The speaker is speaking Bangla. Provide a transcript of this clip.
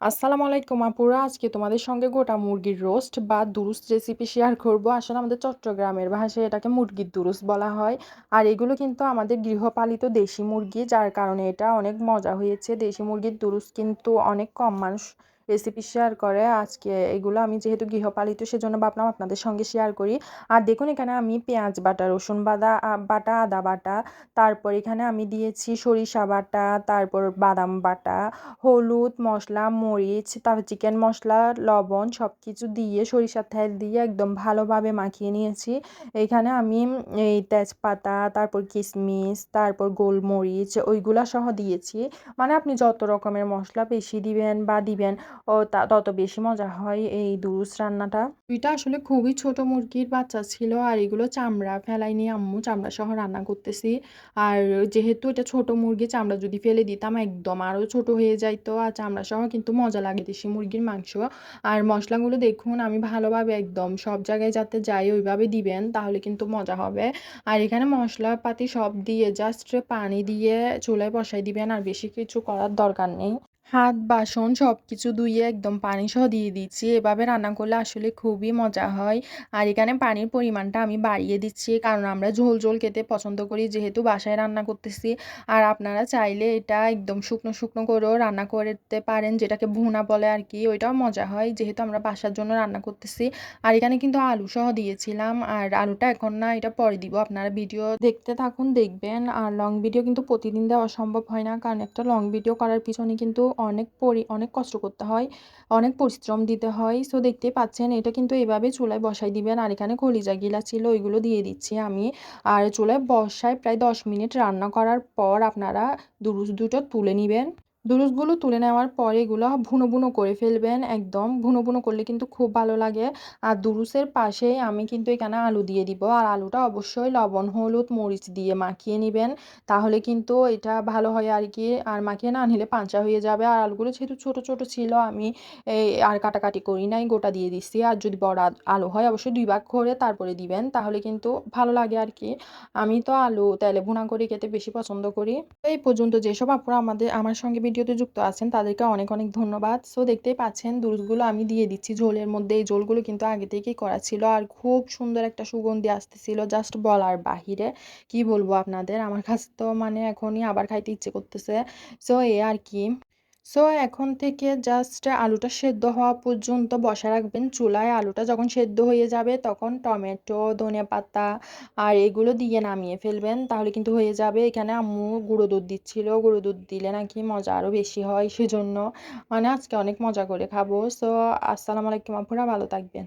আসসালামু আলাইকুম আপুরা, আজকে তোমাদের সঙ্গে গোটা মুরগির রোস্ট বা দুরুস্ত রেসিপি শেয়ার করব। আসলে আমাদের চট্টগ্রামের ভাষায় এটাকে মুরগির দুরুস্ত বলা হয়। আর এগুলো কিন্তু আমাদের গৃহপালিত দেশি মুরগি, যার কারণে এটা অনেক মজা হয়েছে। দেশি মুরগির দুরুস্ত কিন্তু অনেক কম মানুষ রেসিপি শেয়ার করে আজকে এগুলো আমি যেহেতু গৃহপালিত, সেজন্য ভাবলাম আপনাদের সঙ্গে শেয়ার করি। আর দেখুন, এখানে আমি পেঁয়াজ বাটা, রসুন বাদা বাটা, আদা বাটা, তারপর এখানে আমি দিয়েছি সরিষা বাটা, তারপর বাদাম বাটা, হলুদ মশলা, মরিচ তারপর চিকেন মশলা, লবণ সব কিছু দিয়ে সরিষার তেল দিয়ে একদম ভালোভাবে মাখিয়ে নিয়েছি। এইখানে আমি এই তেজপাতা, তারপর কিশমিশ, তারপর গোলমরিচ, ওইগুলা সহ দিয়েছি। মানে আপনি যত রকমের মশলা বেশি দিবেন বা দিবেন তত বেশি মজা হয় এই দুরুস রান্নাটা। এটা আসলে খুবই ছোট মুরগির বাচ্চা ছিল আর এগুলো চামড়া ফেলাইনি আম্মু চামড়া সহ রান্না করতেছি। আর যেহেতু এটা ছোট মুরগি, চামড়া যদি ফেলে দিতাম একদম আরও ছোট হয়ে যাইতো আর চামড়া সহ কিন্তু মজা লাগে দেশি মুরগির মাংস। আর মশলাগুলো দেখুন, আমি ভালোভাবে একদম সব জায়গায় যাতে যাই ওইভাবে দিবেন, তাহলে কিন্তু মজা হবে। আর এখানে মশলাপাতি সব দিয়ে জাস্ট পানি দিয়ে চুলায় বসাই দিবেন আর বেশি কিছু করার দরকার নেই। হাত, বাসন সব কিছু ধুয়ে একদম পানি সহ দিয়ে দিচ্ছি। এভাবে রান্না করলে আসলে খুবই মজা হয়। আর এখানে পানির পরিমাণটা আমি বাড়িয়ে দিচ্ছি, কারণ আমরা ঝোল ঝোল খেতে পছন্দ করি যেহেতু বাসায় রান্না করতেছি। আর আপনারা চাইলে এটা একদম শুকনো শুকনো করেও রান্না করতে পারেন, যেটাকে ভুনা বলে আর কি। ওইটাও মজা হয়, যেহেতু আমরা বাসার জন্য রান্না করতেছি। আর এখানে কিন্তু আলু সহ দিয়েছিলাম, আর আলুটা এখন না, এটা পরে দিব। আপনারা ভিডিও দেখতে থাকুন, দেখবেন। আর লং ভিডিও কিন্তু প্রতিদিন দেওয়া সম্ভব হয় না, কারণ একটা লং ভিডিও করার পিছনে কিন্তু অনেক পরি, অনেক কষ্ট করতে হয়, অনেক পরিশ্রম দিতে হয়। সো দেখতে পাচ্ছেন, এটা কিন্তু এভাবে চুলায় বসাই দিবেন আর এখানে খলিজা গিলা ছিল, ওইগুলো দিয়ে দিচ্ছি আমি। আর চুলায় বসায় প্রায় দশ মিনিট রান্না করার পর আপনারা দুটো তুলে নেবেন। দুরুসগুলো তুলে নেওয়ার পরে এগুলো ভুনো ভুনো করে ফেলবেন, একদম ভুনো ভুনো করলে কিন্তু খুব ভালো লাগে। আর দুরুসের পাশেই আমি কিন্তু এখানে আলু দিয়ে দিব। আর আলুটা অবশ্যই লবণ, হলুদ, মরিচ দিয়ে মাখিয়ে নেবেন, তাহলে কিন্তু এটা ভালো হয় আর কি। আর মাখিয়ে না নিলে পাঞ্চা হয়ে যাবে। আর আলুগুলো যেহেতু ছোট ছোট ছিল, আমি এই আর কাটাকাটি করি নাই, গোটা দিয়ে দিচ্ছি। আর যদি বড় আলু হয়, অবশ্যই দুই ভাগ করে তারপরে দিবেন, তাহলে কিন্তু ভালো লাগে আর কি। আমি তো আলু তেলে ভুনা করে খেতে বেশি পছন্দ করি। এই পর্যন্ত যেসব আপুরা আমাদের আমার সঙ্গে ভিডিওতে যুক্ত আছেন, তাদেরকে অনেক অনেক ধন্যবাদ। সো দেখতেই পাচ্ছেন দুধগুলো আমি দিয়ে দিচ্ছি, ঝোলের মধ্যে। এই ঝোলগুলো কিন্তু আগে থেকেই করা ছিল আর খুব সুন্দর একটা সুগন্ধি আসতেছিল জাস্ট বলার বাহিরে। কি বলব আপনাদের? আমার কাছে তো মানে এখনই আবার খাইতে ইচ্ছে করতেছে। সো এ আর কি। সো এখন থেকে জাস্ট আলুটা সেদ্ধ হওয়া পর্যন্ত বসা রাখবেন। চুলায় আলুটা যখন সেদ্ধ হয়ে যাবে, তখন টমেটো ধনে পাতা আর এগুলো দিয়ে নামিয়ে ফেলবেন। তাহলে কিন্তু হয়ে যাবে। এখানে আম্মু গুঁড়ো দুধ দিচ্ছিল। গুঁড়ো দুধ দিলে নাকি মজা আরও বেশি হয়, সেজন্য। মানে আজকে অনেক মজা করে খাব। সো আসসালামু আলাইকুম আপুরা ভালো থাকবেন।